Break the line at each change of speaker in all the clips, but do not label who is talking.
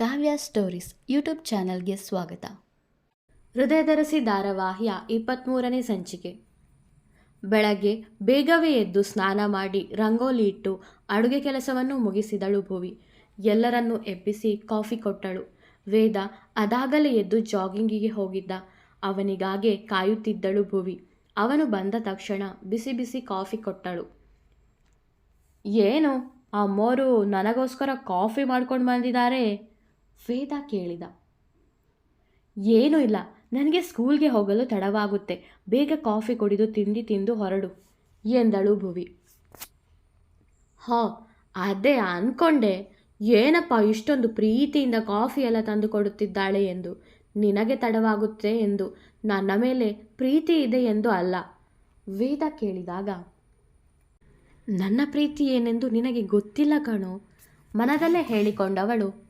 ಕಾವ್ಯ stories YouTube ಚಾನಲ್ಗೆ ಸ್ವಾಗತ. ಹೃದಯದರಸಿ ಧಾರಾವಾಹಿಯ ಇಪ್ಪತ್ತ್ಮೂರನೇ ಸಂಚಿಕೆ. ಬೆಳಗ್ಗೆ ಬೇಗವೇ ಎದ್ದು ಸ್ನಾನ ಮಾಡಿ ರಂಗೋಲಿ ಇಟ್ಟು ಅಡುಗೆ ಕೆಲಸವನ್ನು ಮುಗಿಸಿದಳು ಭುವಿ. ಎಲ್ಲರನ್ನೂ ಎಬ್ಬಿಸಿ ಕಾಫಿ ಕೊಟ್ಟಳು. ವೇದ ಅದಾಗಲೇ ಎದ್ದು ಜಾಗಿಂಗಿಗೆ ಹೋಗಿದ್ದ. ಅವನಿಗಾಗೆ ಕಾಯುತ್ತಿದ್ದಳು ಭುವಿ. ಅವನು ಬಂದ ತಕ್ಷಣ ಬಿಸಿ ಬಿಸಿ ಕಾಫಿ ಕೊಟ್ಟಳು. ಏನು? ಅಮ್ಮೋರು ನನಗೋಸ್ಕರ ಕಾಫಿ ಮಾಡ್ಕೊಂಡು ಬಂದಿದ್ದಾರೆ ವೇದ ಕೇಳಿದ. ಏನೂ ಇಲ್ಲ. ನನಗೆ ಸ್ಕೂಲ್ಗೆ ಹೋಗಲು ತಡವಾಗುತ್ತೆ. ಬೇಗ ಕಾಫಿ ಕುಡಿದು ತಿಂಡಿ ತಿಂದು ಹೊರಡು, ಎಂದಳು ಭುವಿ. ಹಾ, ಅದೇ ಅಂದ್ಕೊಂಡೆ ಏನಪ್ಪ ಇಷ್ಟೊಂದು ಪ್ರೀತಿಯಿಂದ ಕಾಫಿ ಎಲ್ಲ ತಂದು ಕೊಡುತ್ತಿದ್ದಾಳೆ ಎಂದು. ನಿನಗೆ ತಡವಾಗುತ್ತೆ ಎಂದು. ನನ್ನ ಮೇಲೆ ಪ್ರೀತಿ ಇದೆ ಎಂದು ಅಲ್ಲ. ವೇದ ಕೇಳಿದಾಗ, ನನ್ನ ಪ್ರೀತಿ ಏನೆಂದು ನಿನಗೆ ಗೊತ್ತಿಲ್ಲ ಕಣೋ. ಮನದಲ್ಲೇ ಹೇಳಿಕೊಂಡವಳು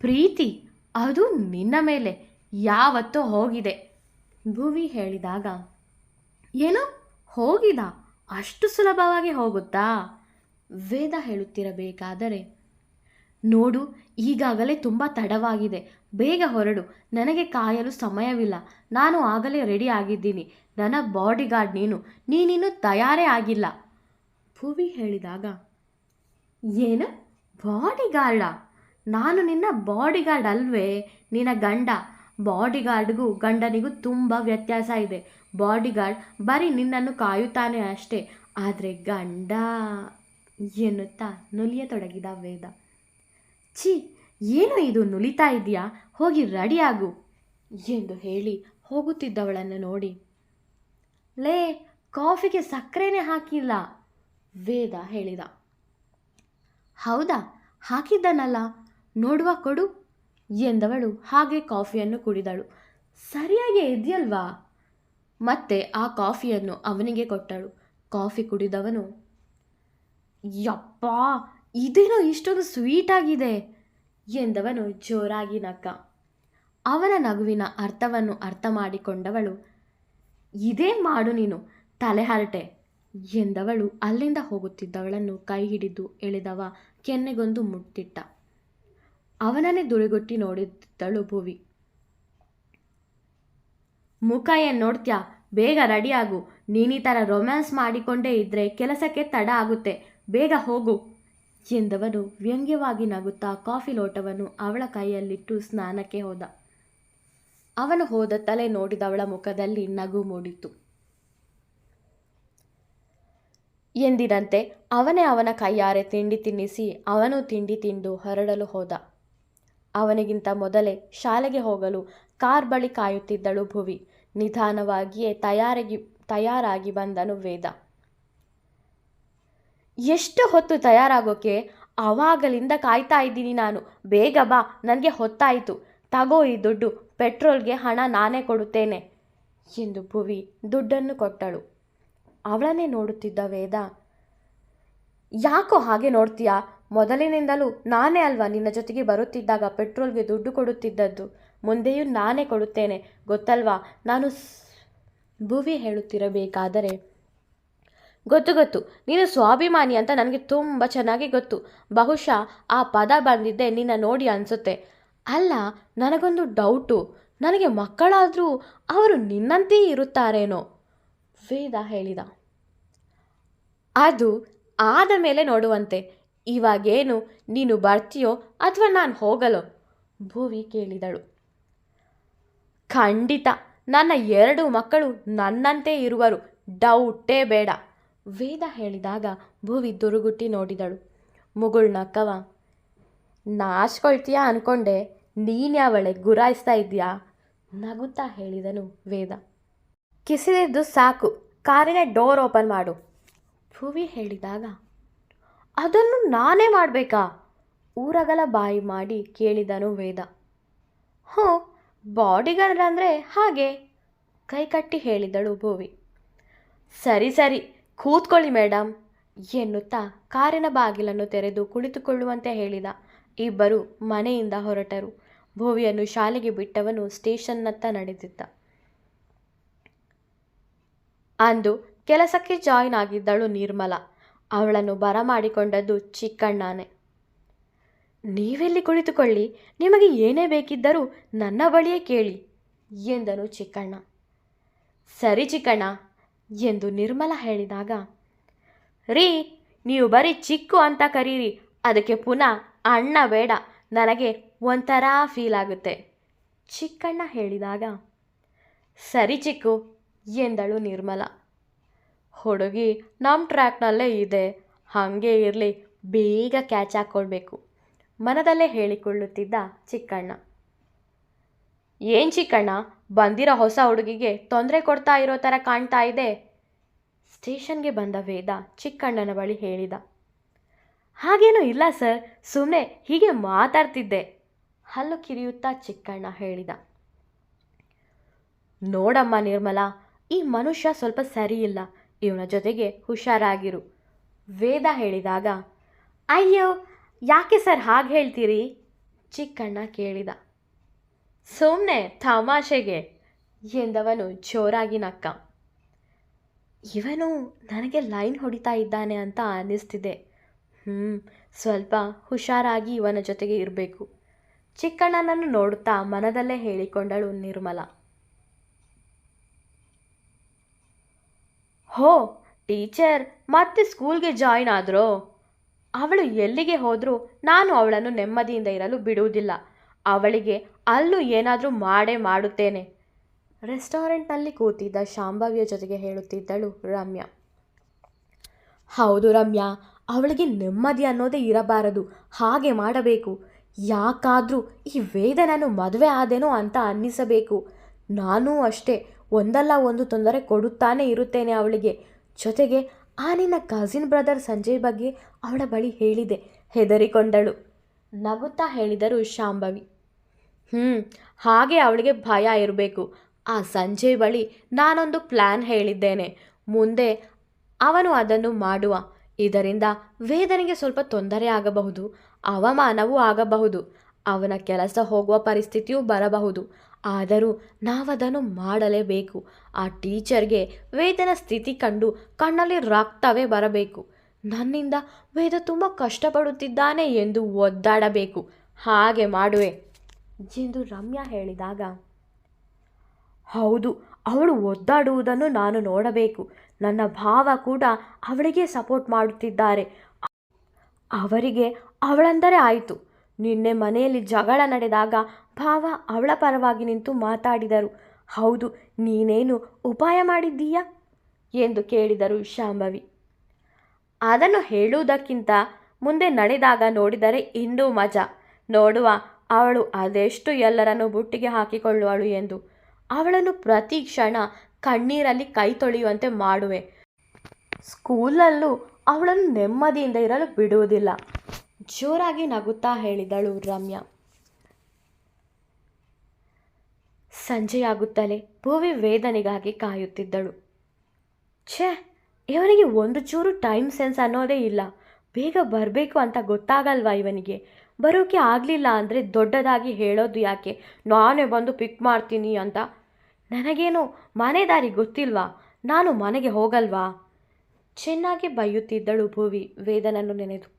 ಪ್ರೀತಿ, ಅದು ನಿನ್ನ ಮೇಲೆ ಯಾವತ್ತೋ ಹೋಗಿದೆ. ಭುವಿ ಹೇಳಿದಾಗ, ಏನು ಹೋಗಿದ, ಅಷ್ಟು ಸುಲಭವಾಗಿ ಹೋಗುತ್ತಾ? ವೇದ ಹೇಳುತ್ತಿರಬೇಕಾದರೆ, ನೋಡು, ಈಗಾಗಲೇ ತುಂಬ ತಡವಾಗಿದೆ. ಬೇಗ ಹೊರಡು. ನನಗೆ ಕಾಯಲು ಸಮಯವಿಲ್ಲ. ನಾನು ಆಗಲೇ ರೆಡಿ ಆಗಿದ್ದೀನಿ. ನನ್ನ ಬಾಡಿಗಾರ್ಡ್ ನೀನು. ನೀನಿನ್ನೂ ತಯಾರೇ ಆಗಿಲ್ಲ. ಭುವಿ ಹೇಳಿದಾಗ, ಏನು? ಬಾಡಿಗಾರ್ಡ ನಾನು ನಿನ್ನ ಬಾಡಿಗಾರ್ಡ್ ಅಲ್ವೇ? ನಿನ್ನ ಗಂಡ. ಬಾಡಿಗಾರ್ಡ್ಗೂ ಗಂಡನಿಗೂ ತುಂಬ ವ್ಯತ್ಯಾಸ ಇದೆ. ಬಾಡಿಗಾರ್ಡ್ ಬರೀ ನಿನ್ನನ್ನು ಕಾಯುತ್ತಾನೆ ಅಷ್ಟೇ. ಆದರೆ ಗಂಡ ಎನ್ನುತ್ತಾ ನುಲಿಯತೊಡಗಿದ ವೇದ. ಛೀ, ಏನು ಇದು ನುಲಿತಾ ಇದೆಯಾ ಹೋಗಿ ರೆಡಿಯಾಗು ಎಂದು ಹೇಳಿ ಹೋಗುತ್ತಿದ್ದವಳನ್ನು ನೋಡಿ. ಲೇ, ಕಾಫಿಗೆ ಸಕ್ಕರೆನೇ ಹಾಕಿಲ್ಲ? ವೇದ ಹೇಳಿದ. ಹೌದಾ? ಹಾಕಿದ್ದನಲ್ಲ. ನೋಡುವ ಕೊಡು ಎಂದವಳು. ಹಾಗೆ ಕಾಫಿಯನ್ನು ಕುಡಿದಳು. ಸರಿಯಾಗಿ ಇದೆಯಲ್ವಾ? ಮತ್ತೆ ಆ ಕಾಫಿಯನ್ನು ಅವನಿಗೆ ಕೊಟ್ಟಳು. ಕಾಫಿ ಕುಡಿದವನು, ಯಪ್ಪ, ಇದೇನೋ ಇಷ್ಟೊಂದು ಸ್ವೀಟ್ ಆಗಿದೆ ಎಂದವನು ಜೋರಾಗಿ ನಕ್ಕ ಅವನ ನಗುವಿನ ಅರ್ಥವನ್ನು ಅರ್ಥ ಮಾಡಿಕೊಂಡವಳು, ಇದೇ ಮಾಡು ನೀನು ತಲೆಹರಟೆ ಎಂದವಳು. ಅಲ್ಲಿಂದ ಹೋಗುತ್ತಿದ್ದವಳನ್ನು ಕೈ ಹಿಡಿದು ಎಳೆದವ, ಕೆನ್ನೆಗೊಂದು ಮುಟ್ಟಿಟ್ಟ. ಅವನನ್ನೇ ದುಳಿಗುಟ್ಟಿ ನೋಡಿದ್ದಳು ಭುವಿ. ಮುಖ ಏನು ನೋಡ್ತ್ಯಾ? ಬೇಗ ರೆಡಿಯಾಗು ನೀನು ಥರ ರೊಮ್ಯಾನ್ಸ್ ಮಾಡಿಕೊಂಡೇ ಇದ್ದರೆ ಕೆಲಸಕ್ಕೆ ತಡ ಆಗುತ್ತೆ. ಬೇಗ ಹೋಗು ಎಂದವನು ವ್ಯಂಗ್ಯವಾಗಿ ನಗುತ್ತಾ ಕಾಫಿ ಲೋಟವನ್ನು ಅವಳ ಕೈಯಲ್ಲಿಟ್ಟು ಸ್ನಾನಕ್ಕೆ ಹೋದ. ಅವನು ಹೋದ ತಲೆ ನೋಡಿದವಳ ಮುಖದಲ್ಲಿ ನಗು ಮೂಡಿತು. ಎಂದಿನಂತೆ ಅವನೇ ಅವನ ಕೈಯಾರೆ ತಿಂಡಿ ತಿನ್ನಿಸಿ ಅವನು ತಿಂಡಿ ತಿಂದು ಹೊರಡಲು ಹೋದ. ಅವನಿಗಿಂತ ಮೊದಲೇ ಶಾಲೆಗೆ ಹೋಗಲು ಕಾರ್ ಬಳಿ ಕಾಯುತ್ತಿದ್ದಳು ಭುವಿ. ನಿಧಾನವಾಗಿಯೇ ತಯಾರಾಗಿ ತಯಾರಾಗಿ ಬಂದನು ವೇದ. ಎಷ್ಟು ಹೊತ್ತು ತಯಾರಾಗೋಕೆ? ಆವಾಗಲಿಂದ ಕಾಯ್ತಾ ಇದ್ದೀನಿ ನಾನು. ಬೇಗ ಬಾ, ನನಗೆ ಹೊತ್ತಾಯಿತು. ತಗೋ ಈ ದುಡ್ಡು, ಪೆಟ್ರೋಲ್ಗೆ ಹಣ ನಾನೇ ಕೊಡುತ್ತೇನೆ ಎಂದು ಭುವಿ ದುಡ್ಡನ್ನು ಕೊಟ್ಟಳು. ಅವಳನ್ನೇ ನೋಡುತ್ತಿದ್ದ ವೇದ, ಯಾಕೋ ಹಾಗೆ ನೋಡ್ತೀಯಾ? ಮೊದಲಿನಿಂದಲೂ ನಾನೇ ಅಲ್ವಾ ನಿನ್ನ ಜೊತೆಗೆ ಬರುತ್ತಿದ್ದಾಗ ಪೆಟ್ರೋಲ್ಗೆ ದುಡ್ಡು ಕೊಡುತ್ತಿದ್ದದ್ದು? ಮುಂದೆಯೂ ನಾನೇ ಕೊಡುತ್ತೇನೆ, ಗೊತ್ತಲ್ವಾ? ನಾನು ಭುವಿ ಹೇಳುತ್ತಿರಬೇಕಾದರೆ. ಗೊತ್ತು ಗೊತ್ತು. ನೀನು ಸ್ವಾಭಿಮಾನಿ ಅಂತ ನನಗೆ ತುಂಬ ಚೆನ್ನಾಗಿ ಗೊತ್ತು. ಬಹುಶಃ ಆ ಪದ ಬಂದಿದ್ದೆ ನಿನ್ನ ನೋಡಿ ಅನಿಸುತ್ತೆ. ಅಲ್ಲ, ನನಗೊಂದು ಡೌಟು. ನನಗೆ ಮಕ್ಕಳಾದರೂ ಅವರು ನಿನ್ನಂತೆಯೇ ಇರುತ್ತಾರೇನೋ? ವೇದ ಹೇಳಿದ. ಅದು ಆದ ಮೇಲೆ ನೋಡುವಂತೆ. ಇವಾಗೇನು ನೀನು ಬರ್ತೀಯೋ ಅಥವಾ ನಾನು ಹೋಗಲೋ? ಭುವಿ ಕೇಳಿದಳು. ಖಂಡಿತ, ನನ್ನ ಎರಡು ಮಕ್ಕಳು ನನ್ನಂತೆ ಇರುವರು. ಡೌಟೇ ಬೇಡ. ವೇದ ಹೇಳಿದಾಗ ಭುವಿ ದುರುಗುಟ್ಟಿ ನೋಡಿದಳು. ಮುಗುಳ್ನಕ್ಕವ ನಾಶ್ಕೊಳ್ತೀಯಾ ಅನ್ಕೊಂಡೆ ನೀನ್ಯಾವಳೆ ಗುರಾಯಿಸ್ತಾ ಇದ್ದೀಯಾ? ನಗುತ್ತಾ ಹೇಳಿದನು ವೇದ. ಕಿಸಿದಿದ್ದು ಸಾಕು, ಕಾರಿನ ಡೋರ್ ಓಪನ್ ಮಾಡು. ಭುವಿ ಹೇಳಿದಾಗ ಅದನ್ನು ನಾನೇ ಮಾಡಬೇಕಾ? ಊರಗಲ ಬಾಯಿ ಮಾಡಿ ಕೇಳಿದನು ವೇದ. ಹ್ಞೂ ಬಾಡಿಗಾರ್ಡ್ ಅಂದರೆ ಹಾಗೆ ಕೈಕಟ್ಟಿ ಹೇಳಿದಳು ಭೋವಿ. ಸರಿ ಸರಿ, ಕೂತ್ಕೊಳ್ಳಿ ಮೇಡಮ್ ಎನ್ನುತ್ತಾ ಕಾರಿನ ಬಾಗಿಲನ್ನು ತೆರೆದು ಕುಳಿತುಕೊಳ್ಳುವಂತೆ ಹೇಳಿದ. ಇಬ್ಬರು ಮನೆಯಿಂದ ಹೊರಟರು. ಭೋವಿಯನ್ನು ಶಾಲೆಗೆ ಬಿಟ್ಟವನು ಸ್ಟೇಷನ್ನತ್ತ ನಡೆದಿದ್ದ. ಅಂದು ಕೆಲಸಕ್ಕೆ ಜಾಯಿನ್ ಆಗಿದ್ದಳು ನಿರ್ಮಲ. ಅವಳನ್ನು ಬರಮಾಡಿಕೊಂಡದ್ದು ಚಿಕ್ಕಣ್ಣನೇ. ನೀವೆಲ್ಲಿ ಕುಳಿತುಕೊಳ್ಳಿ, ನಿಮಗೆ ಏನೇ ಬೇಕಿದ್ದರೂ ನನ್ನ ಬಳಿಯೇ ಕೇಳಿ, ಎಂದನು ಚಿಕ್ಕಣ್ಣ. ಸರಿ ಚಿಕ್ಕಣ್ಣ, ಎಂದು ನಿರ್ಮಲ ಹೇಳಿದಾಗ, ರೀ, ನೀವು ಬರೀ ಚಿಕ್ಕು ಅಂತ ಕರೀರಿ, ಅದಕ್ಕೆ ಪುನಃ ಅಣ್ಣ ಬೇಡ, ನನಗೆ ಒಂಥರ ಫೀಲ್ ಆಗುತ್ತೆ, ಚಿಕ್ಕಣ್ಣ ಹೇಳಿದಾಗ, ಸರಿ ಚಿಕ್ಕು, ಎಂದಳು ನಿರ್ಮಲ. ಹುಡುಗಿ ನಮ್ಮ ಟ್ರ್ಯಾಕ್ನಲ್ಲೇ ಇದೆ. ಹಾಗೆ ಇರಲಿ, ಬೇಗ ಕ್ಯಾಚ್ ಹಾಕ್ಕೊಳ್ಬೇಕು ಮನದಲ್ಲೇ ಹೇಳಿಕೊಳ್ಳುತ್ತಿದ್ದ ಚಿಕ್ಕಣ್ಣ. ಏನು ಚಿಕ್ಕಣ್ಣ, ಬಂದಿರೋ ಹೊಸ ಹುಡುಗಿಗೆ ತೊಂದರೆ ಕೊಡ್ತಾ ಇರೋ ಥರ ಕಾಣ್ತಾ ಇದೆ? ಸ್ಟೇಷನ್ಗೆ ಬಂದ ವೇದ ಚಿಕ್ಕಣ್ಣನ ಬಳಿ ಹೇಳಿದ. ಹಾಗೇನೂ ಇಲ್ಲ ಸರ್ ಸುಮ್ಮನೆ ಹೀಗೆ ಮಾತಾಡ್ತಿದ್ದೆ. ಹಲ್ಲು ಕಿರಿಯುತ್ತಾ ಚಿಕ್ಕಣ್ಣ ಹೇಳಿದ. ನೋಡಮ್ಮ ನಿರ್ಮಲಾ, ಈ ಮನುಷ್ಯ ಸ್ವಲ್ಪ ಸರಿಯಿಲ್ಲ ಇವನ ಜೊತೆಗೆ ಹುಷಾರಾಗಿರು. ವೇದ ಹೇಳಿದಾಗ, ಅಯ್ಯೋ, ಯಾಕೆ ಸರ್ ಹಾಗೆ ಹೇಳ್ತೀರಿ? ಚಿಕ್ಕಣ್ಣ ಕೇಳಿದ. ಸುಮ್ಮನೆ ತಮಾಷೆಗೆ, ಎಂದವನು ಜೋರಾಗಿ ನಕ್ಕ. ಇವನು ನನಗೆ ಲೈನ್ ಹೊಡಿತಾ ಇದ್ದಾನೆ ಅಂತ ಅನ್ನಿಸ್ತಿದೆ. ಹ್ಞೂ ಸ್ವಲ್ಪ ಹುಷಾರಾಗಿ ಇವನ ಜೊತೆಗೆ ಇರಬೇಕು. ಚಿಕ್ಕಣ್ಣನನ್ನು ನೋಡುತ್ತಾ ಮನದಲ್ಲೇ ಹೇಳಿಕೊಂಡಳು ನಿರ್ಮಲ. ಹೋ, ಟೀಚರ್, ಮತ್ತೆ ಸ್ಕೂಲ್ಗೆ ಜಾಯಿನ್ ಆದ್ರೋ? ಅವಳು ಎಲ್ಲಿಗೆ ಹೋದರೂ ನಾನು ಅವಳನ್ನು ನೆಮ್ಮದಿಯಿಂದ ಇರಲು ಬಿಡುವುದಿಲ್ಲ. ಅವಳಿಗೆ ಅಲ್ಲೂ ಏನಾದರೂ ಮಾಡೇ ಮಾಡುತ್ತೇನೆ. ರೆಸ್ಟೋರೆಂಟ್ನಲ್ಲಿ ಕೂತಿದ್ದ ಶಾಂಭವ್ಯ ಜೊತೆಗೆ ಹೇಳುತ್ತಿದ್ದಳು ರಮ್ಯಾ. ಹೌದು ರಮ್ಯಾ, ಅವಳಿಗೆ ನೆಮ್ಮದಿ ಅನ್ನೋದೇ ಇರಬಾರದು. ಹಾಗೆ ಮಾಡಬೇಕು. ಯಾಕಾದರೂ ಈ ವೇದನನ್ನು ಮದುವೆ ಆದೇನೋ ಅಂತ ಅನ್ನಿಸಬೇಕು. ನಾನೂ ಅಷ್ಟೇ ಒಂದಲ್ಲ ಒಂದು ತೊಂದರೆ ಕೊಡುತ್ತಾನೇ ಇರುತ್ತೇನೆ ಅವಳಿಗೆ. ಜೊತೆಗೆ ಆ ನಿನ್ನ ಕಸಿನ್ ಬ್ರದರ್ ಸಂಜಯ್ ಬಗ್ಗೆ ಅವಳ ಬಳಿ ಹೇಳಿದೆ. ಹೆದರಿಕೊಂಡಳು. ನಗುತ್ತಾ ಹೇಳಿದರು ಶಾಂಭವಿ. ಹ್ಞೂ ಹಾಗೆ ಅವಳಿಗೆ ಭಯ ಇರಬೇಕು. ಆ ಸಂಜಯ್ ಬಳಿ ನಾನೊಂದು ಪ್ಲ್ಯಾನ್ ಹೇಳಿದ್ದೇನೆ. ಮುಂದೆ ಅವನು ಅದನ್ನು ಮಾಡುವ. ಇದರಿಂದ ವೇದನೆಗೆ ಸ್ವಲ್ಪ ತೊಂದರೆ ಆಗಬಹುದು, ಅವಮಾನವೂ ಆಗಬಹುದು. ಅವನ ಕೆಲಸ ಹೋಗುವ ಪರಿಸ್ಥಿತಿಯೂ ಬರಬಹುದು. ಆದರೂ ನಾವದನ್ನು ಮಾಡಲೇಬೇಕು. ಆ ಟೀಚರ್ಗೆ ವೇದನ ಸ್ಥಿತಿ ಕಂಡು ಕಣ್ಣಲ್ಲಿ ರಕ್ತವೇ ಬರಬೇಕು. ನನ್ನಿಂದ ವೇದ ತುಂಬ ಕಷ್ಟಪಡುತ್ತಿದ್ದಾನೆ ಎಂದು ಒದ್ದಾಡಬೇಕು. ಹಾಗೆ ಮಾಡುವೆ. ಎಂದು ರಮ್ಯಾ ಹೇಳಿದಾಗ, ಹೌದು, ಅವಳು ಒದ್ದಾಡುವುದನ್ನು ನಾನು ನೋಡಬೇಕು. ನನ್ನ ಭಾವ ಕೂಡ ಅವಳಿಗೆ ಸಪೋರ್ಟ್ ಮಾಡುತ್ತಿದ್ದಾರೆ. ಅವರಿಗೆ ಅವಳೆಂದರೆ ಆಯಿತು. ನಿನ್ನೆ ಮನೆಯಲ್ಲಿ ಜಗಳ ನಡೆದಾಗ ಭಾವ ಅವಳ ಪರವಾಗಿ ನಿಂತು ಮಾತಾಡಿದರು. ಹೌದು, ನೀನೇನು ಉಪಾಯ ಮಾಡಿದ್ದೀಯಾ? ಎಂದು ಕೇಳಿದರು ಶಾಂಭವಿ. ಅದನ್ನು ಹೇಳುವುದಕ್ಕಿಂತ ಮುಂದೆ ನಡೆದಾಗ ನೋಡಿದರೆ ಇನ್ನೂ ಮಜಾ. ನೋಡುವ, ಅವಳು ಅದೆಷ್ಟು ಎಲ್ಲರನ್ನು ಬುಟ್ಟಿಗೆ ಹಾಕಿಕೊಳ್ಳುವಳು ಎಂದು. ಅವಳನ್ನು ಪ್ರತಿ ಕ್ಷಣ ಕಣ್ಣೀರಲ್ಲಿ ಕೈ ತೊಳೆಯುವಂತೆ ಮಾಡುವೆ. ಸ್ಕೂಲಲ್ಲೂ ಅವಳನ್ನು ನೆಮ್ಮದಿಯಿಂದ ಇರಲು ಬಿಡುವುದಿಲ್ಲ. ಜೋರಾಗಿ ನಗುತ್ತಾ ಹೇಳಿದಳು ರಮ್ಯಾ. ಸಂಜೆಯಾಗುತ್ತಲೇ ಭುವಿ ವೇದನೆಗಾಗಿ ಕಾಯುತ್ತಿದ್ದಳು. ಛೇ, ಇವನಿಗೆ ಒಂದು ಚೂರು ಟೈಮ್ ಸೆನ್ಸ್ ಅನ್ನೋದೇ ಇಲ್ಲ. ಬೇಗ ಬರಬೇಕು ಅಂತ ಗೊತ್ತಾಗಲ್ವಾ ಇವನಿಗೆ? ಬರೋಕೆ ಆಗಲಿಲ್ಲ ಅಂದರೆ ದೊಡ್ಡದಾಗಿ ಹೇಳೋದು ಯಾಕೆ? ನಾನೇ ಬಂದು ಪಿಕ್ ಮಾಡ್ತೀನಿ ಅಂತ. ನನಗೇನು ಮನೆ ದಾರಿ ಗೊತ್ತಿಲ್ವಾ? ನಾನು ಮನೆಗೆ ಹೋಗಲ್ವಾ? ಚೆನ್ನಾಗಿ ಬೈಯುತ್ತಿದ್ದಳು ಭುವಿ ವೇದನನ್ನು ನೆನೆದು.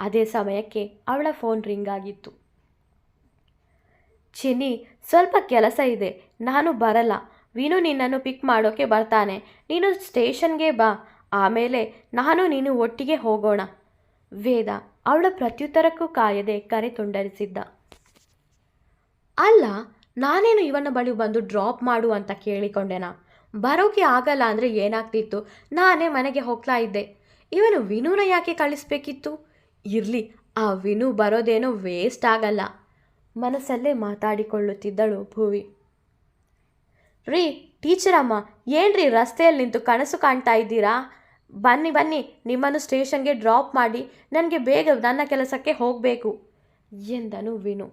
ಅದೇ ಸಮಯಕ್ಕೆ ಅವಳ ಫೋನ್ ರಿಂಗ್ ಆಗಿತ್ತು. ಚಿನ್ನಿ, ಸ್ವಲ್ಪ ಕೆಲಸ ಇದೆ. ನಾನು ಬರಲ್ಲ. ವಿನು ನಿನ್ನನ್ನು ಪಿಕ್ ಮಾಡೋಕೆ ಬರ್ತಾನೆ. ನೀನು ಸ್ಟೇಷನ್ಗೆ ಬಾ. ಆಮೇಲೆ ನಾನು ನೀನು ಒಟ್ಟಿಗೆ ಹೋಗೋಣ. ವೇದ ಅವಳ ಪ್ರತ್ಯುತ್ತರಕ್ಕೂ ಕಾಯದೆ ಕರೆ ತುಂಡರಿಸಿದ್ದ. ಅಲ್ಲ, ನಾನೇನು ಇವನ ಬಳಿ ಬಂದು ಡ್ರಾಪ್ ಮಾಡು ಅಂತ ಕೇಳಿಕೊಂಡೆನಾ? ಬರೋಕೆ ಆಗಲ್ಲ ಅಂದರೆ ಏನಾಗ್ತಿತ್ತು? ನಾನೇ ಮನೆಗೆ ಹೋಗ್ತಾ ಇದ್ದೆ. ಇವನು ವಿನುನ ಯಾಕೆ ಕಳಿಸ್ಬೇಕಿತ್ತು? ಇರಲಿ, ಆ ವಿನು ಬರೋದೇನೋ ವೇಸ್ಟ್ ಆಗಲ್ಲ. ಮನಸ್ಸಲ್ಲೇ ಮಾತಾಡಿಕೊಳ್ಳುತ್ತಿದ್ದಳು ಭುವಿ. ರೀ, ಟೀಚರಮ್ಮ, ಏನ್ರಿ ರಸ್ತೆಯಲ್ಲಿ ನಿಂತು ಕನಸು ಕಾಣ್ತಾ ಇದ್ದೀರಾ? ಬನ್ನಿ ಬನ್ನಿ, ನಿಮ್ಮನ್ನು ಸ್ಟೇಷನ್ಗೆ ಡ್ರಾಪ್ ಮಾಡಿ, ನನಗೆ ಬೇಗ ನನ್ನ ಕೆಲಸಕ್ಕೆ ಹೋಗಬೇಕು, ಎಂದನು ವಿನು.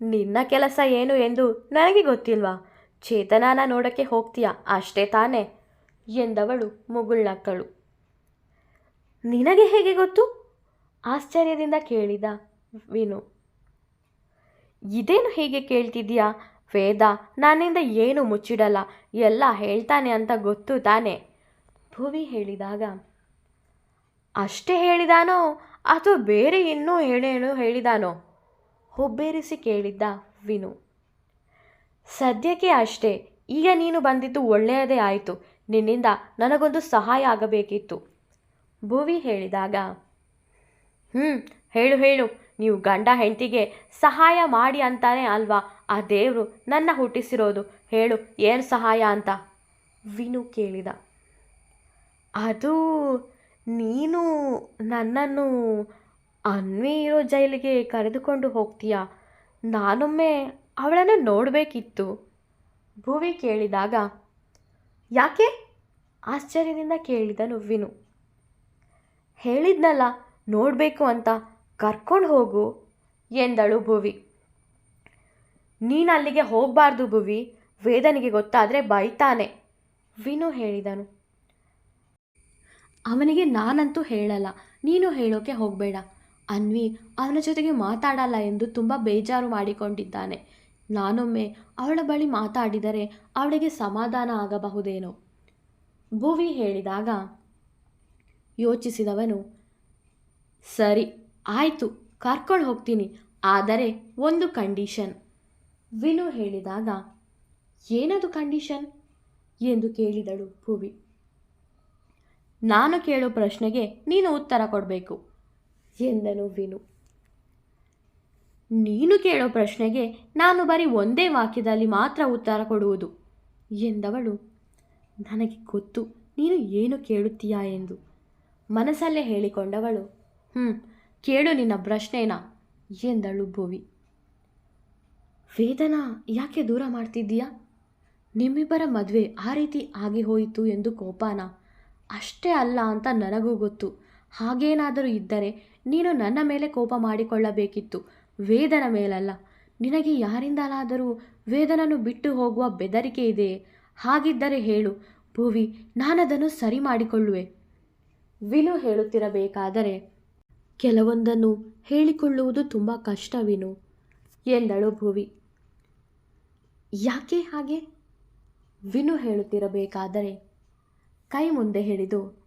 ನಿನ್ನ ಕೆಲಸ ಏನು ಎಂದು ನನಗೆ ಗೊತ್ತಿಲ್ವಾ? ಚೇತನಾನ ನೋಡಕ್ಕೆ ಹೋಗ್ತೀಯಾ? ಅಷ್ಟೇ ತಾನೇ, ಎಂದವಳು ಮುಗುಳ್ನಕ್ಕಳು. ನಿನಗೆ ಹೇಗೆ ಗೊತ್ತು? ಆಶ್ಚರ್ಯದಿಂದ ಕೇಳಿದ ವಿನು. ಇದೇನು ಹೇಗೆ ಕೇಳ್ತಿದ್ಯಾ ವೇದ, ನನ್ನಿಂದ ಏನು ಮುಚ್ಚಿಡಲ್ಲ, ಎಲ್ಲ ಹೇಳ್ತಾನೆ ಅಂತ ಗೊತ್ತು ತಾನೆ? ಭುವಿ ಹೇಳಿದಾಗ, ಅಷ್ಟೇ ಹೇಳಿದಾನೋ? ಅಥವಾ ಬೇರೆ ಇನ್ನೂ ಏನೇನು ಹೇಳಿದಾನೋ? ಹುಬ್ಬೇರಿಸಿ ಕೇಳಿದ್ದ ವಿನು. ಸದ್ಯಕ್ಕೆ ಅಷ್ಟೇ. ಈಗ ನೀನು ಬಂದಿದ್ದು ಒಳ್ಳೆಯದೇ ಆಯಿತು. ನಿನ್ನಿಂದ ನನಗೊಂದು ಸಹಾಯ ಆಗಬೇಕಿತ್ತು. ಭುವಿ ಹೇಳಿದಾಗ ಹ್ಞೂ ಹೇಳು ಹೇಳು, ನೀವು ಗಂಡ ಹೆಂಡತಿಗೆ ಸಹಾಯ ಮಾಡಿ ಅಂತಾನೆ ಅಲ್ವಾ? ಆ ದೇವರು ನನ್ನ ಹುಟ್ಟಿಸಿರೋದು. ಹೇಳು, ಏನು ಸಹಾಯ ಅಂತ? ವಿನು ಕೇಳಿದ. ಅದು ನೀನು ನನ್ನನ್ನು ಅನ್ವಿ ಇರೋ ಜೈಲಿಗೆ ಕರೆದುಕೊಂಡು ಹೋಗ್ತೀಯಾ? ನಾನೊಮ್ಮೆ ಅವಳನ್ನು ನೋಡಬೇಕಿತ್ತು. ಭುವಿ ಕೇಳಿದಾಗ, ಯಾಕೆ? ಆಶ್ಚರ್ಯದಿಂದ ಕೇಳಿದನು ವಿನು. ಹೇಳಿದ್ನಲ್ಲ, ನೋಡಬೇಕು ಅಂತ ಕರ್ಕೊಂಡು ಹೋಗು, ಎಂದಳು ಭುವಿ. ನೀನು ಅಲ್ಲಿಗೆ ಹೋಗಬಾರ್ದು ಭುವಿ, ವೇದನಿಗೆ ಗೊತ್ತಾದರೆ ಬೈತಾನೆ, ವಿನು ಹೇಳಿದನು. ಅವನಿಗೆ ನಾನಂತೂ ಹೇಳಲ್ಲ, ನೀನು ಹೇಳೋಕೆ ಹೋಗಬೇಡ. ಅನ್ವಿ ಅವನ ಜೊತೆಗೆ ಮಾತಾಡಲ್ಲ ಎಂದು ತುಂಬ ಬೇಜಾರು ಮಾಡಿಕೊಂಡಿದ್ದಾನೆ. ನಾನೊಮ್ಮೆ ಅವಳ ಬಳಿ ಮಾತಾಡಿದರೆ ಅವಳಿಗೆ ಸಮಾಧಾನ ಆಗಬಹುದೇನೋ. ಭುವಿ ಹೇಳಿದಾಗ ಯೋಚಿಸಿದವನು, ಸರಿ, ಆಯಿತು, ಕರ್ಕೊಂಡು ಹೋಗ್ತೀನಿ, ಆದರೆ ಒಂದು ಕಂಡೀಷನ್. ವಿನು ಹೇಳಿದಾಗ, ಏನದು ಕಂಡೀಷನ್? ಎಂದು ಕೇಳಿದಳು ಭುವಿ. ನಾನು ಕೇಳೋ ಪ್ರಶ್ನೆಗೆ ನೀನು ಉತ್ತರ ಕೊಡಬೇಕು, ಎಂದನು ವಿನು. ನೀನು ಕೇಳೋ ಪ್ರಶ್ನೆಗೆ ನಾನು ಬರೀ ಒಂದೇ ವಾಕ್ಯದಲ್ಲಿ ಮಾತ್ರ ಉತ್ತರ ಕೊಡುವುದು, ಎಂದವಳು. ನನಗೆ ಗೊತ್ತು, ನೀನು ಏನು ಕೇಳುತ್ತೀಯಾ? ಎಂದು. ಮನಸ್ಸಲ್ಲೇ ಹೇಳಿಕೊಂಡವಳು. ಹ್ಞೂ ಕೇಳು ನಿನ್ನ ಪ್ರಶ್ನೆನಾ, ಎಂದಳು ಭುವಿ. ವೇದನಾ, ಯಾಕೆ ದೂರ ಮಾಡ್ತಿದ್ದೀಯಾ? ನಿಮ್ಮಿಬ್ಬರ ಮದುವೆ ಆ ರೀತಿ ಆಗಿ ಹೋಯಿತು ಎಂದು ಕೋಪಾನ. ಅಷ್ಟೇ ಅಲ್ಲ ಅಂತ ನನಗೂ ಗೊತ್ತು. ಹಾಗೇನಾದರೂ ಇದ್ದರೆ ನೀನು ನನ್ನ ಮೇಲೆ ಕೋಪ ಮಾಡಿಕೊಳ್ಳಬೇಕಿತ್ತು. ವೇದನ ಮೇಲಲ್ಲ. ನಿನಗೆ ಯಾರಿಂದಲಾದರೂ ವೇದನನ್ನು ಬಿಟ್ಟು ಹೋಗುವ ಬೆದರಿಕೆ ಇದೆಯೇ? ಹಾಗಿದ್ದರೆ ಹೇಳು. ಭುವಿ, ನಾನದನ್ನು ಸರಿ ಮಾಡಿಕೊಳ್ಳುವೆ. ವಿನು ಹೇಳುತ್ತಿರಬೇಕಾದರೆ, ಕೆಲವೊಂದನ್ನು ಹೇಳಿಕೊಳ್ಳುವುದು ತುಂಬ ಕಷ್ಟ ವಿನು, ಎಂದಳು ಭುವಿ. ಯಾಕೆ ಹಾಗೆ? ವಿನು ಹೇಳುತ್ತಿರಬೇಕಾದರೆ, ಕೈ ಮುಂದೆ ಹಿಡಿದು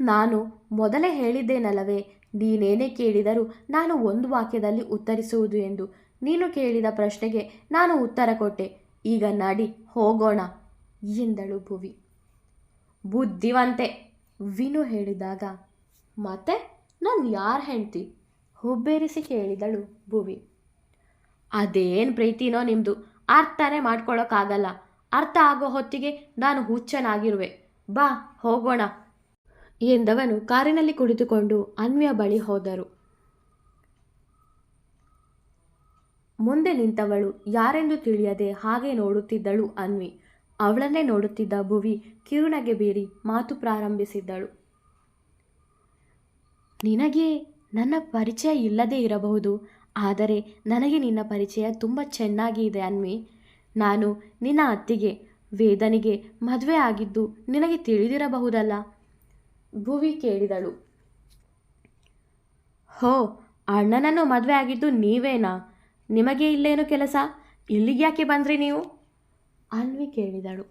ನಾನು ಮೊದಲೇ ಹೇಳಿದ್ದೇನಲ್ಲವೇ, ನೀನೇನೇ ಕೇಳಿದರೂ ನಾನು ಒಂದು ವಾಕ್ಯದಲ್ಲಿ ಉತ್ತರಿಸುವುದು ಎಂದು. ನೀನು ಕೇಳಿದ ಪ್ರಶ್ನೆಗೆ ನಾನು ಉತ್ತರ ಕೊಟ್ಟೆ. ಈಗ ನಾಡಿ, ಹೋಗೋಣ, ಎಂದಳು ಭುವಿ. ಬುದ್ಧಿವಂತೆ ವಿನು ಹೇಳಿದಾಗ, ಮತ್ತೆ ನಾನು ಯಾರ ಹೆಂಡ್ತಿ? ಹುಬ್ಬೇರಿಸಿ ಕೇಳಿದಳು ಭುವಿ. ಅದೇನು ಪ್ರೀತಿನೋ ನಿಮ್ಮದು ಅರ್ಥನೇ ಮಾಡ್ಕೊಳ್ಳೋಕ್ಕಾಗಲ್ಲ ಅರ್ಥ ಆಗೋ ಹೊತ್ತಿಗೆ ನಾನು ಹುಚ್ಚನಾಗಿರುವೆ. ಬಾ, ಹೋಗೋಣ. ಎಂದವನು ಕಾರಿನಲ್ಲಿ ಕುಳಿತುಕೊಂಡು ಅನ್ವಿಯ ಬಳಿ ಹೋದರು. ಮುಂದೆ ನಿಂತವಳು ಯಾರೆಂದು ತಿಳಿಯದೆ ಹಾಗೆ ನೋಡುತ್ತಿದ್ದಳು ಅನ್ವಿ. ಅವಳನ್ನೇ ನೋಡುತ್ತಿದ್ದ ಭುವಿ ಕಿರುನಗೆ ಬೀರಿ ಮಾತು ಪ್ರಾರಂಭಿಸಿದ್ದಳು. ನಿನಗೆ ನನ್ನ ಪರಿಚಯ ಇಲ್ಲದೇ ಇರಬಹುದು, ಆದರೆ ನನಗೆ ನಿನ್ನ ಪರಿಚಯ ತುಂಬ ಚೆನ್ನಾಗಿ ಇದೆ ಅನ್ವಿ. ನಾನು ನಿನ್ನ ಅತ್ತಿಗೆ, ವೇದನಿಗೆ ಮದುವೆ ಆಗಿದ್ದು ನಿನಗೆ ತಿಳಿದಿರಬಹುದಲ್ಲ? ಭುವಿ ಕೇಳಿದಳು. ಹೋ, ಅಣ್ಣನನ್ನು ಮದುವೆ ಆಗಿದ್ದು ನೀವೇನಾ? ನಿಮಗೆ ಇಲ್ಲೇನು ಕೆಲಸ? ಇಲ್ಲಿಗೆ ಯಾಕೆ ಬಂದ್ರಿ ನೀವು? ಅನ್ವಿ ಕೇಳಿದಳು.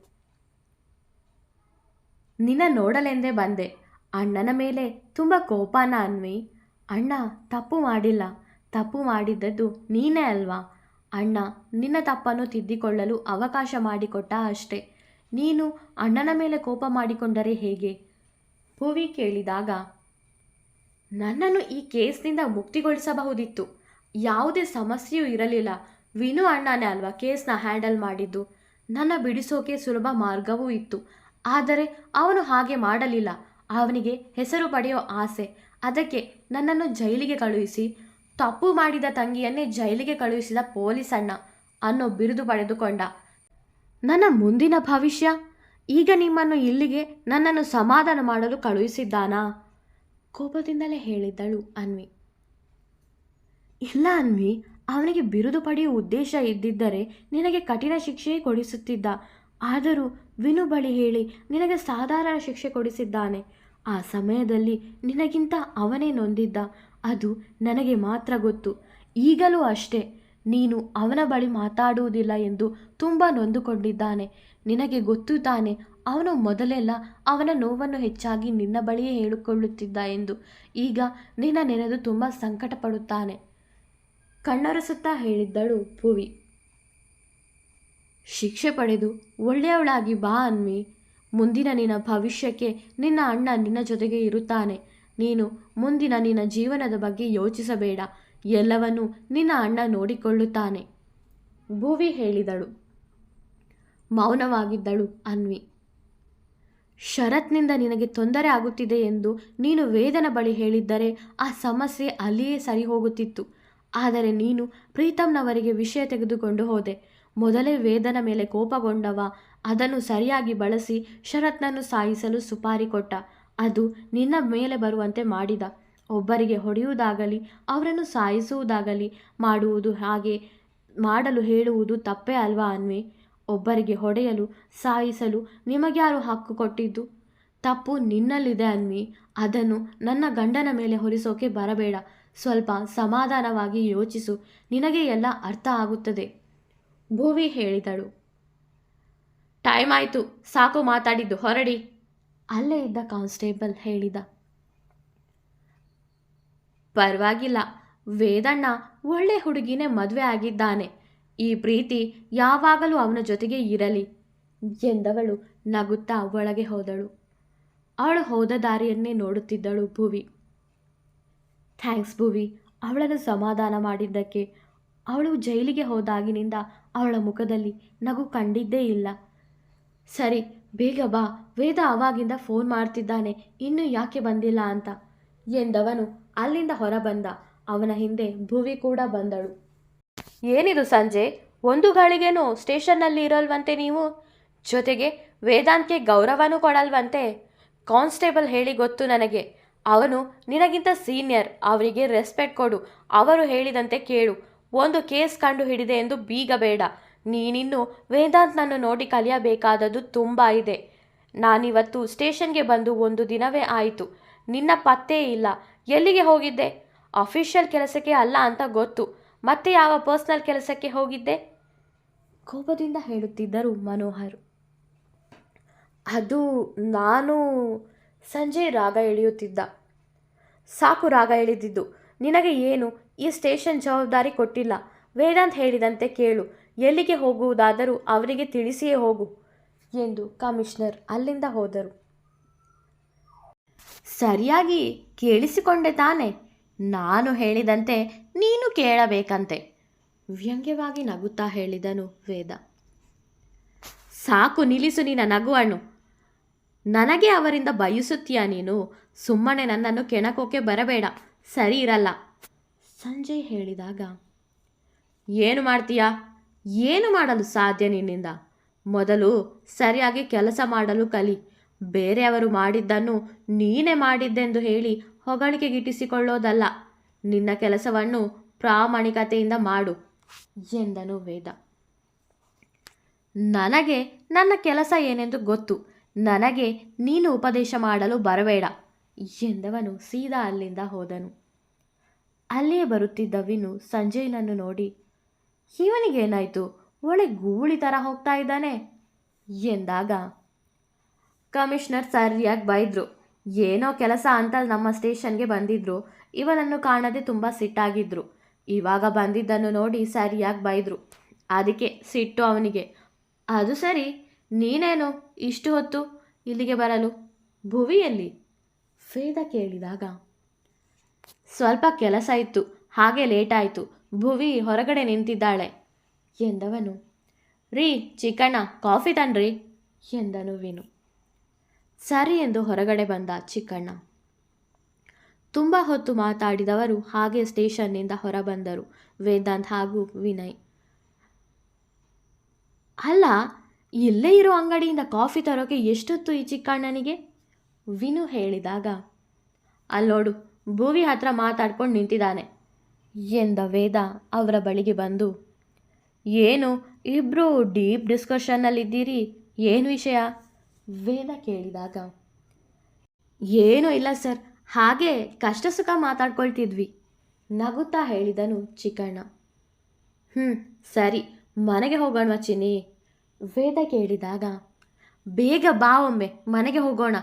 ನಿನ್ನ ನೋಡಲೆಂದೇ ಬಂದೆ. ಅಣ್ಣನ ಮೇಲೆ ತುಂಬ ಕೋಪನ ಅನ್ವಿ? ಅಣ್ಣ, ತಪ್ಪು ಮಾಡಿಲ್ಲ. ತಪ್ಪು ಮಾಡಿದ್ದದ್ದು ನೀನೇ ಅಲ್ವಾ? ಅಣ್ಣ, ನಿನ್ನ ತಪ್ಪನ್ನು ತಿದ್ದಿಕೊಳ್ಳಲು ಅವಕಾಶ ಮಾಡಿಕೊಟ್ಟ ಅಷ್ಟೆ. ನೀನು ಅಣ್ಣನ ಮೇಲೆ ಕೋಪ ಮಾಡಿಕೊಂಡರೆ ಹೇಗೆ? ಭುವಿ ಕೇಳಿದಾಗ, ನನ್ನನ್ನು ಈ ಕೇಸ್ನಿಂದ ಮುಕ್ತಿಗೊಳಿಸಬಹುದಿತ್ತು. ಯಾವುದೇ ಸಮಸ್ಯೆಯೂ ಇರಲಿಲ್ಲ. ವಿನು ಅಣ್ಣನೇ ಅಲ್ವಾ ಕೇಸ್ನ ಹ್ಯಾಂಡಲ್ ಮಾಡಿದ್ದು? ನನ್ನ ಬಿಡಿಸೋಕೆ ಸುಲಭ ಮಾರ್ಗವೂ ಇತ್ತು. ಆದರೆ ಅವನು ಹಾಗೆ ಮಾಡಲಿಲ್ಲ. ಅವನಿಗೆ ಹೆಸರು ಪಡೆಯೋ ಆಸೆ. ಅದಕ್ಕೆ ನನ್ನನ್ನು ಜೈಲಿಗೆ ಕಳುಹಿಸಿ, ತಪ್ಪು ಮಾಡಿದ ತಂಗಿಯನ್ನೇ ಜೈಲಿಗೆ ಕಳುಹಿಸಿದ ಪೊಲೀಸ್ ಅಣ್ಣ ಅನ್ನೋ ಬಿರುದು ಪಡೆದುಕೊಂಡ. ನನ್ನ ಮುಂದಿನ ಭವಿಷ್ಯ? ಈಗ ನಿಮ್ಮನ್ನು ಇಲ್ಲಿಗೆ ನನ್ನನ್ನು ಸಮಾಧಾನ ಮಾಡಲು ಕಳುಹಿಸಿದ್ದಾನಾ? ಕೋಪದಿಂದಲೇ ಹೇಳಿದ್ದಳು ಅನ್ವಿ. ಇಲ್ಲ ಅನ್ವಿ ಅವನಿಗೆ ಬಿರುದು ಪಡೆಯುವ ಉದ್ದೇಶ ಇದ್ದಿದ್ದರೆ ನಿನಗೆ ಕಠಿಣ ಶಿಕ್ಷೆಯೇ ಕೊಡಿಸುತ್ತಿದ್ದ. ಆದರೂ ವಿನು ಬಳಿ ಹೇಳಿ, ನಿನಗೆ ಸಾಧಾರಣ ಶಿಕ್ಷೆ ಕೊಡಿಸಿದ್ದಾನೆ. ಆ ಸಮಯದಲ್ಲಿ ನಿನಗಿಂತ ಅವನೇ ನೊಂದಿದ್ದ. ಅದು ನನಗೆ ಮಾತ್ರ ಗೊತ್ತು. ಈಗಲೂ ಅಷ್ಟೇ. ನೀನು ಅವನ ಬಳಿ ಮಾತಾಡುವುದಿಲ್ಲ ಎಂದು ತುಂಬ ನೊಂದುಕೊಂಡಿದ್ದಾನೆ. ನಿನಗೆ ಗೊತ್ತು ತಾನೆ, ಅವನು ಮೊದಲೆಲ್ಲ ಅವನ ನೋವನ್ನು ಹೆಚ್ಚಾಗಿ ನಿನ್ನ ಬಳಿಯೇ ಹೇಳಿಕೊಳ್ಳುತ್ತಿದ್ದ ಎಂದು. ಈಗ ನಿನ್ನ ನೆನೆದು ತುಂಬ ಸಂಕಟ ಪಡುತ್ತಾನೆ ಕಣ್ಣೊರೆಸುತ್ತಾ ಹೇಳಿದ್ದಳು ಭುವಿ ಶಿಕ್ಷೆ ಪಡೆದು ಒಳ್ಳೆಯವಳಾಗಿ ಬಾ ಅನ್ವಿ. ಮುಂದಿನ ನಿನ್ನ ಭವಿಷ್ಯಕ್ಕೆ ನಿನ್ನ ಅಣ್ಣ ನಿನ್ನ ಜೊತೆಗೆ ಇರುತ್ತಾನೆ. ನೀನು ಮುಂದಿನ ನಿನ್ನ ಜೀವನದ ಬಗ್ಗೆ ಯೋಚಿಸಬೇಡ. ಎಲ್ಲವನ್ನೂ ನಿನ್ನ ಅಣ್ಣ ನೋಡಿಕೊಳ್ಳುತ್ತಾನೆ. ಭುವಿ ಹೇಳಿದಳು. ಮೌನವಾಗಿದ್ದಳು ಅನ್ವಿ. ಶರತ್ನಿಂದ ನಿನಗೆ ತೊಂದರೆ ಆಗುತ್ತಿದೆ ಎಂದು ನೀನು ವೇದನ ಬಳಿ ಹೇಳಿದ್ದರೆ ಆ ಸಮಸ್ಯೆ ಅಲ್ಲಿಯೇ ಸರಿ ಹೋಗುತ್ತಿತ್ತು ಆದರೆ ನೀನು ಪ್ರೀತಮ್ನವರಿಗೆ ವಿಷಯ ತೆಗೆದುಕೊಂಡು ಹೋದೆ. ಮೊದಲೇ ವೇದನ ಮೇಲೆ ಕೋಪಗೊಂಡವ, ಅದನ್ನು ಸರಿಯಾಗಿ ಬಳಸಿ ಶರತ್ನನ್ನು ಸಾಯಿಸಲು ಸುಪಾರಿ ಕೊಟ್ಟ. ಅದು ನಿನ್ನ ಮೇಲೆ ಬರುವಂತೆ ಮಾಡಿದ. ಒಬ್ಬರಿಗೆ ಹೊಡೆಯುವುದಾಗಲಿ, ಅವರನ್ನು ಸಾಯಿಸುವುದಾಗಲಿ ಮಾಡುವುದು ಹಾಗೆ ಮಾಡಲು ಹೇಳುವುದು ತಪ್ಪೇ ಅಲ್ವಾ ಅನ್ವಿ? ಒಬ್ಬರಿಗೆ ಹೊಡೆಯಲು, ಸಾಯಿಸಲು ನಿಮಗ್ಯಾರು ಹಕ್ಕು ಕೊಟ್ಟಿದ್ದು? ತಪ್ಪು ನಿನ್ನಲ್ಲಿದೆ ಅನ್ವಿ. ಅದನ್ನು ನನ್ನ ಗಂಡನ ಮೇಲೆ ಹೊರಿಸೋಕೆ ಬರಬೇಡ. ಸ್ವಲ್ಪ ಸಮಾಧಾನವಾಗಿ ಯೋಚಿಸು. ನಿನಗೆ ಎಲ್ಲ ಅರ್ಥ ಆಗುತ್ತದೆ, ಭುವಿ ಹೇಳಿದಳು. ಟೈಮ್ ಆಯಿತು, ಸಾಕು ಮಾತಾಡಿದ್ದು, ಹೊರಡಿ. ಅಲ್ಲೇ ಇದ್ದ ಕಾನ್ಸ್ಟೇಬಲ್ ಹೇಳಿದ. ಪರವಾಗಿಲ್ಲ, ವೇದಣ್ಣ ಒಳ್ಳೆ ಹುಡುಗಿನೇ ಮದುವೆ ಆಗಿದ್ದಾನೆ. ಈ ಪ್ರೀತಿ ಯಾವಾಗಲೂ ಅವನ ಜೊತೆಗೆ ಇರಲಿ ಎಂದವಳು ನಗುತ್ತಾ ಒಳಗೆ ಹೋದಳು. ಅವಳು ಹೋದ ದಾರಿಯನ್ನೇ ನೋಡುತ್ತಿದ್ದಳು ಭುವಿ. ಥ್ಯಾಂಕ್ಸ್ ಭುವಿ. ಅವಳನ್ನು ಸಮಾಧಾನ ಮಾಡಿದ್ದಕ್ಕೆ. ಅವಳು ಜೈಲಿಗೆ ಹೋದಾಗಿನಿಂದ ಅವಳ ಮುಖದಲ್ಲಿ ನಗು ಕಂಡಿದ್ದೇ ಇಲ್ಲ. ಸರಿ, ಬೇಗ ಬಾ. ವೇದ ಅವಾಗಿಂದ ಫೋನ್ ಮಾಡ್ತಿದ್ದಾನೆ. ಇನ್ನೂ ಯಾಕೆ ಬಂದಿಲ್ಲ ಅಂತ. ಎಂದವನು ಅಲ್ಲಿಂದ ಹೊರಬಂದ. ಅವನ ಹಿಂದೆ ಭುವಿ ಕೂಡ ಬಂದಳು. ಏನಿದು ಸಂಜೆ? ಒಂದು ಗಳಿಗೆನೂ ಸ್ಟೇಷನ್ನಲ್ಲಿ ಇರಲ್ವಂತೆ ನೀವು? ಜೊತೆಗೆ ವೇದಾಂತ್ಗೆ ಗೌರವನೂ ಕೊಡಲ್ವಂತೆ? ಕಾನ್ಸ್ಟೇಬಲ್ ಹೇಳಿ ಗೊತ್ತು ನನಗೆ. ಅವನು, ನಿನಗಿಂತ ಸೀನಿಯರ್, ಅವರಿಗೆ ರೆಸ್ಪೆಕ್ಟ್ ಕೊಡು, ಅವರು ಹೇಳಿದಂತೆ ಕೇಳು, ಒಂದು ಕೇಸ್ ಕಂಡು ಹಿಡಿದೆ ಎಂದು ಬೀಗ ಬೇಡ ನೀನಿನ್ನು ವೇದಾಂತ್ನನ್ನು ನೋಡಿ ಕಲಿಯಬೇಕಾದದ್ದು ತುಂಬ ಇದೆ. ನಾನಿವತ್ತು ಸ್ಟೇಷನ್ಗೆ ಬಂದು ಒಂದು ದಿನವೇ ಆಯಿತು, ನಿನ್ನ ಪತ್ತೆ ಇಲ್ಲ, ಎಲ್ಲಿಗೆ ಹೋಗಿದ್ದೆ? ಅಫಿಷಿಯಲ್ ಕೆಲಸಕ್ಕೆ ಅಲ್ಲ ಅಂತ ಗೊತ್ತು, ಮತ್ತೆ ಯಾವ ಪರ್ಸ್ನಲ್ ಕೆಲಸಕ್ಕೆ ಹೋಗಿದ್ದೆ? ಕೋಪದಿಂದ ಹೇಳುತ್ತಿದ್ದರು ಮನೋಹರ್. ಅದು ನಾನು ಸಂಜೆ ರಾಗ ಎಳೆಯುತ್ತಿದ್ದ. ಸಾಕು ರಾಗ ಎಳೆದಿದ್ದು, ನಿನಗೆ ಏನು? ಈ ಸ್ಟೇಷನ್ ಜವಾಬ್ದಾರಿ ಕೊಟ್ಟಿಲ್ಲ. ವೇದಾಂತ್ ಹೇಳಿದಂತೆ ಕೇಳು. ಎಲ್ಲಿಗೆ ಹೋಗುವುದಾದರೂ ಅವರಿಗೆ ತಿಳಿಸಿಯೇ ಹೋಗು ಎಂದು ಕಮಿಷನರ್ ಅಲ್ಲಿಂದ ಹೋದರು. ಸರಿಯಾಗಿ ಕೇಳಿಸಿಕೊಂಡೆ ತಾನೆ. ನಾನು ಹೇಳಿದಂತೆ ನೀನು ಕೇಳಬೇಕಂತೆ. ವ್ಯಂಗ್ಯವಾಗಿ ನಗುತ್ತಾ ಹೇಳಿದನು ವೇದ. ಸಾಕು ನಿಲ್ಲಿಸು ನಿನ್ನ ನಗುವನ್ನು ನನಗೆ ಅವರಿಂದ ಬಯಸುತ್ತೀಯ ನೀನು? ಸುಮ್ಮನೆ ನನ್ನನ್ನು ಕೆಣಕೋಕೆ ಬರಬೇಡ. ಸರಿ ಇರಲ್ಲ. ಸಂಜಯ್ ಹೇಳಿದಾಗ, ಏನು ಮಾಡ್ತೀಯಾ? ಏನು ಮಾಡಲು ಸಾಧ್ಯ ನಿನ್ನಿಂದ? ಮೊದಲು ಸರಿಯಾಗಿ ಕೆಲಸ ಮಾಡಲು ಕಲಿ. ಬೇರೆಯವರು ಮಾಡಿದ್ದನ್ನು ನೀನೇ ಮಾಡಿದ್ದೆಂದು ಹೇಳಿ ಹೊಗಳಿಕೆ ಗಿಟ್ಟಿಸಿಕೊಳ್ಳೋದಲ್ಲ ನಿನ್ನ ಕೆಲಸವನ್ನು ಪ್ರಾಮಾಣಿಕತೆಯಿಂದ ಮಾಡು, ಎಂದನು ವೇದ. ನನಗೆ ನನ್ನ ಕೆಲಸ ಏನೆಂದು ಗೊತ್ತು. ನನಗೆ ನೀನು ಉಪದೇಶ ಮಾಡಲು ಬರಬೇಡ ಎಂದವನು ಸೀದಾ ಅಲ್ಲಿಂದ ಹೋದನು. ಅಲ್ಲಿಯೇ ಬರುತ್ತಿದ್ದ ವಿನು ಸಂಜಯ್ನನ್ನು ನೋಡಿ, ಇವನಿಗೇನಾಯಿತು? ಒಳ್ಳೆ ಗೂಳಿ ಥರ ಹೋಗ್ತಾ ಇದ್ದಾನೆ? ಎಂದಾಗ, ಕಮಿಷನರ್ ಸರಿಯಾಗಿ ಬೈದರು. ಏನೋ ಕೆಲಸ ಅಂತ ನಮ್ಮ ಸ್ಟೇಷನ್ಗೆ ಬಂದಿದ್ರು. ಇವನನ್ನು ಕಾಣದೆ ತುಂಬ ಸಿಟ್ಟಾಗಿದ್ರು. ಇವಾಗ ಬಂದಿದ್ದನ್ನು ನೋಡಿ ಸರಿಯಾಗಿ ಬೈದರು. ಅದಕ್ಕೆ ಸಿಟ್ಟು ಅವನಿಗೆ. ಅದು ಸರಿ. ನೀನೇನು? ಇಷ್ಟು ಹೊತ್ತು ಇಲ್ಲಿಗೆ ಬರಲು? ಭುವಿಯಲ್ಲಿ? ವೇದ ಕೇಳಿದಾಗ. ಸ್ವಲ್ಪ ಕೆಲಸ ಇತ್ತು. ಹಾಗೆ ಲೇಟಾಯಿತು. ಭುವಿ ಹೊರಗಡೆ ನಿಂತಿದ್ದಾಳೆ. ಎಂದವನು. ರೀ, ಚಿಕ್ಕಣ್ಣ, ಕಾಫಿ ತನ್ರಿ. ಎಂದನು ವಿನು. ಸರಿ ಎಂದು ಹೊರಗಡೆ ಬಂದ ಚಿಕ್ಕಣ್ಣ. ತುಂಬ ಹೊತ್ತು ಮಾತಾಡಿದವರು ಹಾಗೆ ಸ್ಟೇಷನ್ನಿಂದ ಹೊರಬಂದರು ವೇದಾಂತ್ ಹಾಗೂ ವಿನಯ್. ಅಲ್ಲ ಇಲ್ಲೇ ಇರೋ ಅಂಗಡಿಯಿಂದ ಕಾಫಿ ತರೋಕೆ ಎಷ್ಟೊತ್ತು ಈ ಚಿಕ್ಕಣ್ಣನಿಗೆ? ವಿನು ಹೇಳಿದಾಗ, ಅಲ್ಲೋಡು, ಭೂವಿ ಹತ್ರ ಮಾತಾಡ್ಕೊಂಡು ನಿಂತಿದ್ದಾನೆ. ಎಂದ ವೇದ ಅವರ ಬಳಿಗೆ ಬಂದು, ಏನು ಇಬ್ಬರು ಡೀಪ್ ಡಿಸ್ಕಷನ್ನಲ್ಲಿದ್ದೀರಿ? ಏನು ವಿಷಯ? ವೇದ ಕೇಳಿದಾಗ, ಏನೂ ಇಲ್ಲ ಸರ್, ಹಾಗೆ ಕಷ್ಟ ಸುಖ ಮಾತಾಡ್ಕೊಳ್ತಿದ್ವಿ, ನಗುತ್ತಾ ಹೇಳಿದನು ಚಿಕ್ಕಣ್ಣ. ಹ್ಞೂ ಸರಿ, ಮನೆಗೆ ಹೋಗೋಣ ಚಿನ್ನಿ. ವೇದ ಕೇಳಿದಾಗ, ಬೇಗ ಬಾ ಒಮ್ಮೆ, ಮನೆಗೆ ಹೋಗೋಣ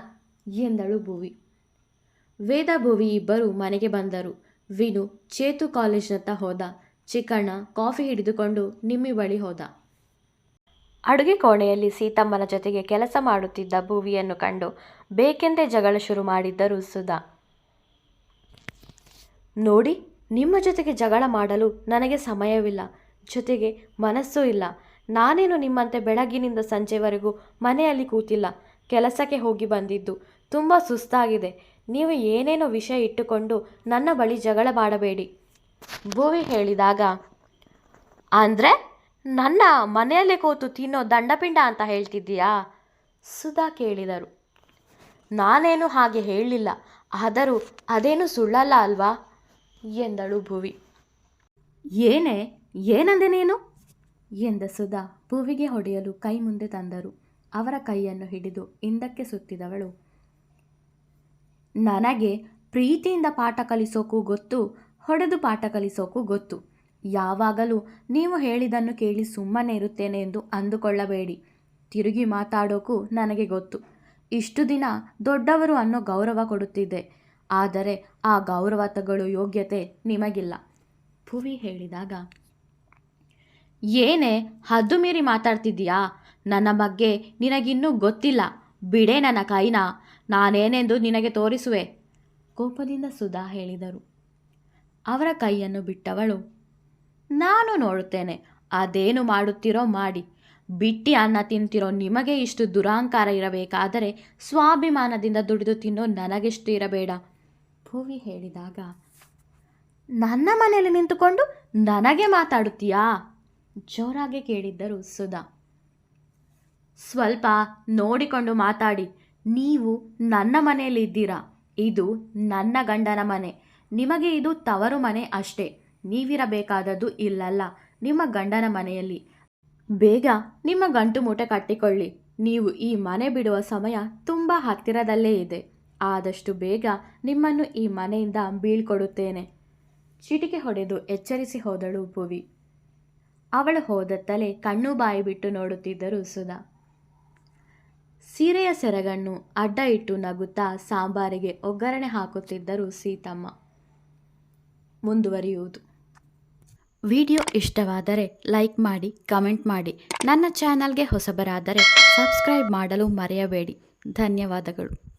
ಎಂದಳು ಭುವಿ. ವೇದ ಭುವಿ ಇಬ್ಬರು ಮನೆಗೆ ಬಂದರು. ವಿನು ಚೇತು ಕಾಲೇಜ್ನತ್ತ ಹೋದ. ಚಿಕ್ಕಣ್ಣ ಕಾಫಿ ಹಿಡಿದುಕೊಂಡು ನಿಮ್ಮಿ ಬಳಿ ಹೋದ. ಅಡುಗೆ ಕೋಣೆಯಲ್ಲಿ ಸೀತಮ್ಮನ ಜೊತೆಗೆ ಕೆಲಸ ಮಾಡುತ್ತಿದ್ದ ಭುವಿಯನ್ನು ಕಂಡು ಬೇಕೆಂದೇ ಜಗಳ ಶುರು ಮಾಡಿದ್ದರು ಸುಧಾ. ನೋಡಿ, ನಿಮ್ಮ ಜೊತೆಗೆ ಜಗಳ ಮಾಡಲು ನನಗೆ ಸಮಯವಿಲ್ಲ. ಜೊತೆಗೆ ಮನಸ್ಸೂ ಇಲ್ಲ. ನಾನೇನು ನಿಮ್ಮಂತೆ ಬೆಳಗ್ಗಿನಿಂದ ಸಂಜೆವರೆಗೂ ಮನೆಯಲ್ಲಿ ಕೂತಿಲ್ಲ. ಕೆಲಸಕ್ಕೆ ಹೋಗಿ ಬಂದಿದ್ದು. ತುಂಬ ಸುಸ್ತಾಗಿದೆ. ನೀವು ಏನೇನೋ ವಿಷಯ ಇಟ್ಟುಕೊಂಡು ನನ್ನ ಬಳಿ ಜಗಳ ಮಾಡಬೇಡಿ. ಭುವಿ ಹೇಳಿದಾಗ ಅಂದರೆ ನನ್ನ ಮನೆಯಲ್ಲೇ ಕೂತು ತಿನ್ನೋ ದಂಡಪಿಂಡ ಅಂತ ಹೇಳ್ತಿದ್ದೀಯಾ? ಸುಧಾ ಕೇಳಿದರು. ನಾನೇನು ಹಾಗೆ ಹೇಳಲಿಲ್ಲ ಆದರೂ ಅದೇನು ಸುಳ್ಳಲ್ಲ ಅಲ್ವಾ? ಎಂದಳು ಭುವಿ. ಏನೇ, ಏನಂದೆ ನೀನು? ಎಂದ ಸುಧಾ ಭುವಿಗೆ ಹೊಡೆಯಲು ಕೈ ಮುಂದೆ ತಂದರು. ಅವರ ಕೈಯನ್ನು ಹಿಡಿದು ಹಿಂದಕ್ಕೆ ಸುತ್ತಿದವಳು. ನನಗೆ ಪ್ರೀತಿಯಿಂದ ಪಾಠ ಕಲಿಸೋಕು ಗೊತ್ತು, ಹೊಡೆದು ಪಾಠ ಕಲಿಸೋಕು ಗೊತ್ತು. ಯಾವಾಗಲೂ ನೀವು ಹೇಳಿದನ್ನು ಕೇಳಿ ಸುಮ್ಮನೆ ಇರುತ್ತೇನೆ ಎಂದು ಅಂದುಕೊಳ್ಳಬೇಡಿ. ತಿರುಗಿ ಮಾತಾಡೋಕು ನನಗೆ ಗೊತ್ತು. ಇಷ್ಟು ದಿನ ದೊಡ್ಡವರು ಅನ್ನೋ ಗೌರವ ಕೊಡುತ್ತಿದ್ದೆ. ಆದರೆ ಆ ಗೌರವ ತಗೊಳ್ಳೋ ಯೋಗ್ಯತೆ ನಿಮಗಿಲ್ಲ. ಭುವಿ ಹೇಳಿದಾಗ ಏನೇ ಹದ್ದು ಮೀರಿ ಮಾತಾಡ್ತಿದ್ದೀಯಾ? ನನ್ನ ಬಗ್ಗೆ ನಿನಗಿನ್ನೂ ಗೊತ್ತಿಲ್ಲ. ಬಿಡೆ ನನ್ನ ಕೈನ. ನಾನೇನೆಂದು ನಿನಗೆ ತೋರಿಸುವೆ? ಕೋಪದಿಂದ ಸುಧಾ ಹೇಳಿದರು. ಅವರ ಕೈಯನ್ನು ಬಿಟ್ಟವಳು. ನಾನು ನೋಡುತ್ತೇನೆ. ಅದೇನು ಮಾಡುತ್ತೀರೋ ಮಾಡಿ. ಬಿಟ್ಟಿ ಅನ್ನ ತಿಂತಿರೋ ನಿಮಗೆ ಇಷ್ಟು ದುರಾಂಕಾರ ಇರಬೇಕಾದರೆ ಸ್ವಾಭಿಮಾನದಿಂದ ದುಡಿದು ತಿನ್ನೋ ನನಗೆಷ್ಟು ಇರಬೇಡ. ಭೂವಿ ಹೇಳಿದಾಗ, ನನ್ನ ಮನೆಯಲ್ಲಿ ನಿಂತುಕೊಂಡು ನನಗೆ ಮಾತಾಡುತ್ತೀಯಾ? ಜೋರಾಗಿ ಕೇಳಿದ್ದರು ಸುಧಾ. ಸ್ವಲ್ಪ ನೋಡಿಕೊಂಡು ಮಾತಾಡಿ. ನೀವು ನನ್ನ ಮನೆಯಲ್ಲಿ ಇದ್ದೀರಾ? ಇದು ನನ್ನ ಗಂಡನ ಮನೆ. ನಿಮಗೆ ಇದು ತವರು ಮನೆ ಅಷ್ಟೇ. ನೀವಿರಬೇಕಾದದ್ದು ಇಲ್ಲಲ್ಲ, ನಿಮ್ಮ ಗಂಡನ ಮನೆಯಲ್ಲಿ. ಬೇಗ ನಿಮ್ಮ ಗಂಟು ಮೂಟೆ ಕಟ್ಟಿಕೊಳ್ಳಿ. ನೀವು ಈ ಮನೆ ಬಿಡುವ ಸಮಯ ತುಂಬ ಹತ್ತಿರದಲ್ಲೇ ಇದೆ. ಆದಷ್ಟು ಬೇಗ ನಿಮ್ಮನ್ನು ಈ ಮನೆಯಿಂದ ಬೀಳ್ಕೊಡುತ್ತೇನೆ. ಚಿಟಿಕೆ ಹೊಡೆದು ಎಚ್ಚರಿಸಿ ಹೋದಳು ಭುವಿ ಅವಳು ಹೋದತ್ತಲೇ ಕಣ್ಣು ಬಾಯಿ ಬಿಟ್ಟು ನೋಡುತ್ತಿದ್ದರು ಸುಧಾ. ಸೀರೆಯ ಸೆರಗನ್ನು ಅಡ್ಡ ಇಟ್ಟು ನಗುತ್ತಾ ಸಾಂಬಾರಿಗೆ ಒಗ್ಗರಣೆ ಹಾಕುತ್ತಿದ್ದರು ಸೀತಮ್ಮ. ಮುಂದುವರಿಯುವುದು. ವಿಡಿಯೋ ಇಷ್ಟವಾದರೆ ಲೈಕ್ ಮಾಡಿ, ಕಮೆಂಟ್ ಮಾಡಿ. ನನ್ನ ಚಾನಲ್ಗೆ ಹೊಸಬರಾದರೆ ಸಬ್ಸ್ಕ್ರೈಬ್ ಮಾಡಲು ಮರೆಯಬೇಡಿ. ಧನ್ಯವಾದಗಳು.